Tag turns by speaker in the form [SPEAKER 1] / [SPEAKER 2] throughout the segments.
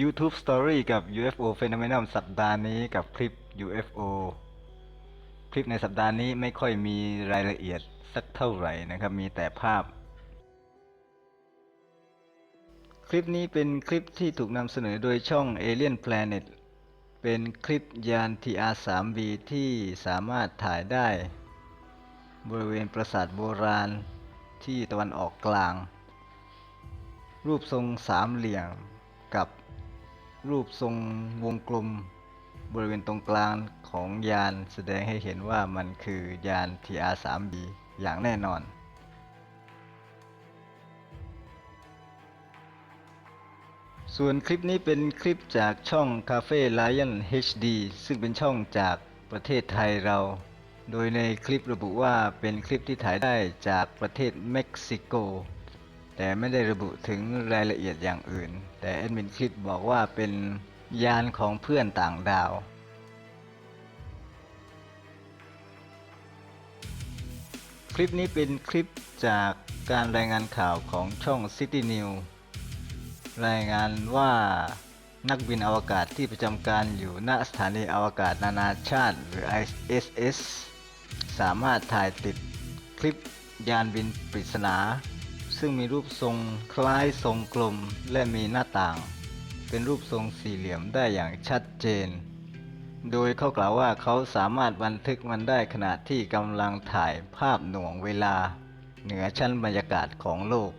[SPEAKER 1] YouTube Story กับ UFO Phenomenon สัปดาห์นี้กับคลิป UFO คลิปในสัปดาห์นี้ไม่ค่อยมีรายละเอียดสักเท่าไหร่นะครับ มีแต่ภาพ คลิปนี้เป็นคลิปที่ถูกนำเสนอโดยช่อง Alien Planet เป็นคลิปยาน TR-3B ที่สามารถถ่ายได้ บริเวณปราสาทโบราณที่ตะวันออกกลาง รูปทรงสามเหลี่ยมกับ รูปทรงวงกลมบริเวณตรงกลางของยานแสดงให้เห็นว่ามันคือยาน TR-3B อย่างแน่นอน ส่วนคลิปนี้เป็นคลิปจากช่อง Cafe Lion HD ซึ่งเป็นช่องจากประเทศไทยเรา โดยในคลิประบุว่าเป็นคลิปที่ถ่ายได้จากประเทศเม็กซิโก แต่ไม่ได้ระบุถึงรายละเอียดอย่างอื่น แต่แอดมินคลิปบอกว่าเป็นยานของเพื่อนต่างดาว คลิปนี้เป็นคลิปจากการรายงานข่าวของช่อง City News รายงานว่านักบินอวกาศที่ประจำการอยู่ณสถานีอวกาศนานาชาติหรือ ISS สามารถถ่ายติดคลิปยานบินปริศนา ซึ่งมีรูปทรงคล้ายทรงกลมและมีหน้าต่าง เป็นรูปทรงสี่เหลี่ยมได้อย่างชัดเจน โดยเขากล่าวว่าเขาสามารถบันทึกมันได้ขณะที่กำลังถ่ายภาพหน่วงเวลา เหนือชั้นบรรยากาศของโลก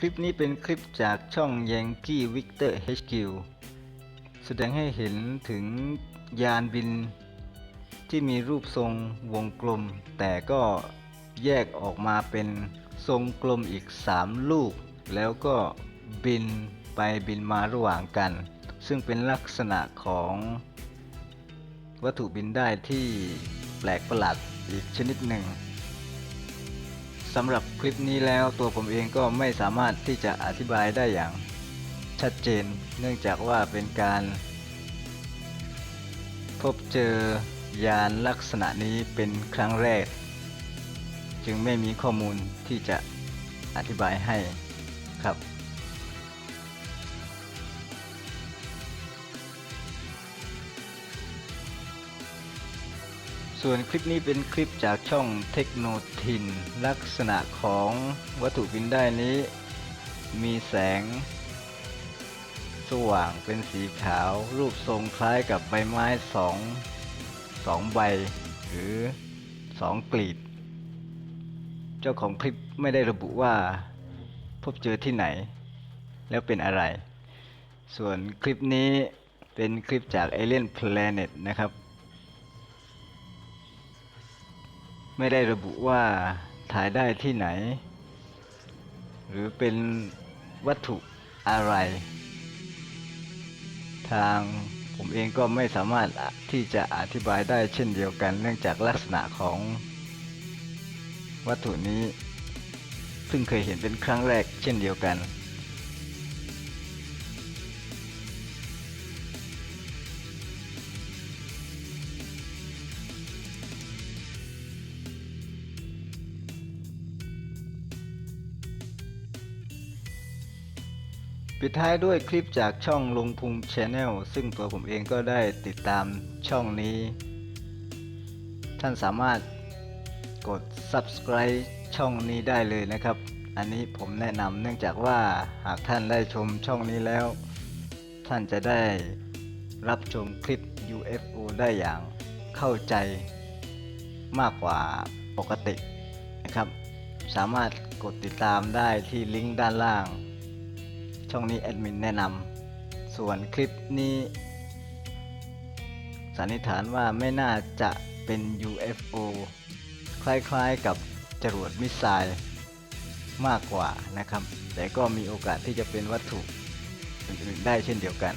[SPEAKER 1] คลิปนี้เป็นคลิปจากช่อง Yankee Victor HQ แสดงให้เห็นถึงยานบินที่มีรูปทรงวงกลม แต่ก็แยกออกมาเป็นทรงกลมอีก 3 ลูก แล้วก็บินไปบินมาระหว่างกัน ซึ่งเป็นลักษณะของวัตถุบินได้ที่แปลกประหลาดอีกชนิดหนึ่ง สำหรับคลิปนี้แล้วตัวผมเองก็ไม่สามารถที่จะอธิบายได้อย่างชัดเจน เนื่องจากว่าเป็นการ พบเจอยานลักษณะนี้เป็นครั้งแรก จึงไม่มีข้อมูลที่จะอธิบายให้ครับ ส่วนคลิปนี้เป็นคลิปจากช่องเทคโนทิน ลักษณะของวัตถุบินได้นี้ มีแสง สว่างเป็นสีขาว รูปทรงคล้ายกับใบไม้สองสองใบ หรือสองกลีบ เจ้าของคลิปไม่ได้ระบุว่า พบเจอที่ไหน แล้วเป็นอะไร ส่วนคลิปนี้เป็นคลิปจาก Alien Planet นะครับ ไม่ได้ระบุว่าถ่ายได้ที่ไหน หรือเป็นวัตถุอะไร ทางผมเองก็ไม่สามารถที่จะอธิบายได้เช่นเดียวกัน เนื่องจากลักษณะของวัตถุนี้เพิ่งเคยเห็นเป็นครั้งแรกเช่นเดียวกัน ปิดท้ายด้วยคลิปจากช่องลงพุงชาแนลซึ่งตัวผมเองก็ได้ติดตามช่องนี้ ท่านสามารถกด subscribe ช่องนี้ได้เลยนะครับ อันนี้ผมแนะนำเนื่องจากว่าหากท่านได้ชมช่องนี้แล้ว ท่านจะได้รับชมคลิป UFO ได้อย่างเข้าใจมากกว่าปกตินะครับ สามารถกดติดตามได้ที่ลิงก์ด้านล่าง ช่องนี้แอดมินแนะนำส่วนคลิปนี้ สันนิษฐานว่าไม่น่าจะเป็น UFO คล้ายๆกับจรวดมิสไซล์มากกว่านะครับ แต่ก็มีโอกาสที่จะเป็นวัตถุอื่นๆได้เช่นเดียวกัน